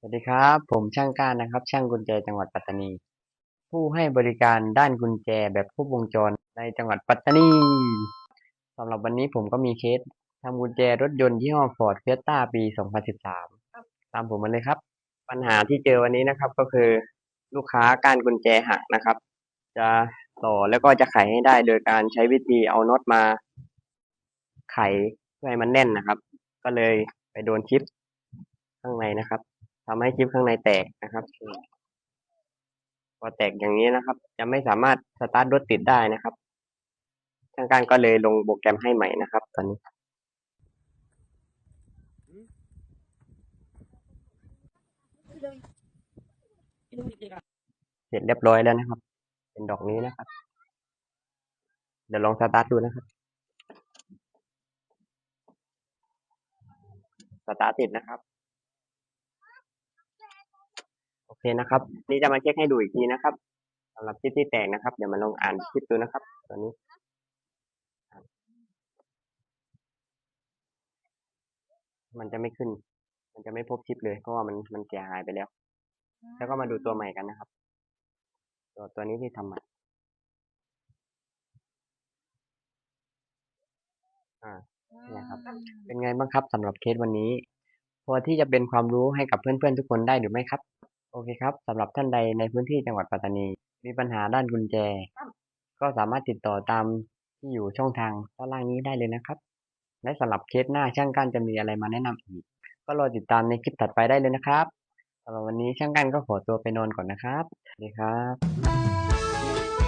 สวัสดีครับ ผมช่างก้านนะครับ ช่างกุญแจจังหวัดปัตตานี ผู้ให้บริการด้านกุญแจแบบครบวงจรในจังหวัดปัตตานีสำหรับวันนี้ผมก็มีเคสทำกุญแจรถยนต์ยี่ห้อ Ford Fiesta ปี 2013 ตามผมมาเลยครับ ปัญหาที่เจอวันนี้นะครับ ก็คือลูกค้ากานกุญแจหักนะครับ จะต่อแล้วก็จะไขให้ได้โดยการใช้วิธีเอาน็อตมาไขเพื่อให้มันแน่นนะครับ ก็เลยไปโดนชิปข้างในนะครับ ทำให้ชิปข้างในแตกนะครับ พอแตกอย่างนี้นะครับ จะไม่สามารถสตาร์ทรถติดได้นะครับทางการก็เลยลงโปรแกรมให้ใหม่นะครับ ตอนนี้ เสร็จเรียบร้อยแล้วนะครับ เป็นดอกนี้นะครับ เดี๋ยวลองสตาร์ทดูนะครับ สตาร์ทติดนะครับ โอ เคนะครับ นี่จะมาเช็คให้ดูอีกทีนะครับสำหรับชิปที่แตกนะครับ เดี๋ยวมาลองอ่านชิปดูนะครับ ตอนนี้มันจะไม่ขึ้น มันจะไม่พบชิปเลย เพราะว่ามันมันเสียหายไปแล้ว แล้วก็มาดูตัวใหม่กันนะครับ ตัวตัวนี้ที่ทำใหม่อ่าเนี่ยครับ เป็นไงบ้างครับสำหรับเคสวันนี้ พอที่จะเป็นความรู้ให้กับเพื่อนๆทุกคนได้หรือไม่ครับ โอเคครับสำหรับท่านใดในพื้นที่จังหวัดปัตตานี มีปัญหาด้านกุญแจ ก็สามารถติดต่อตามที่อยู่ช่องทางด้านล่างนี้ได้เลยนะครับ และสำหรับเคสหน้าช่างก้นจะมีอะไรมาแนะนำอีก ก็รอติดตามในคลิปถัดไปได้เลยนะครับสำหรับวันนี้ช่างก้นก็ขอตัวไปนอนก่อนนะครับสวัสดีครับ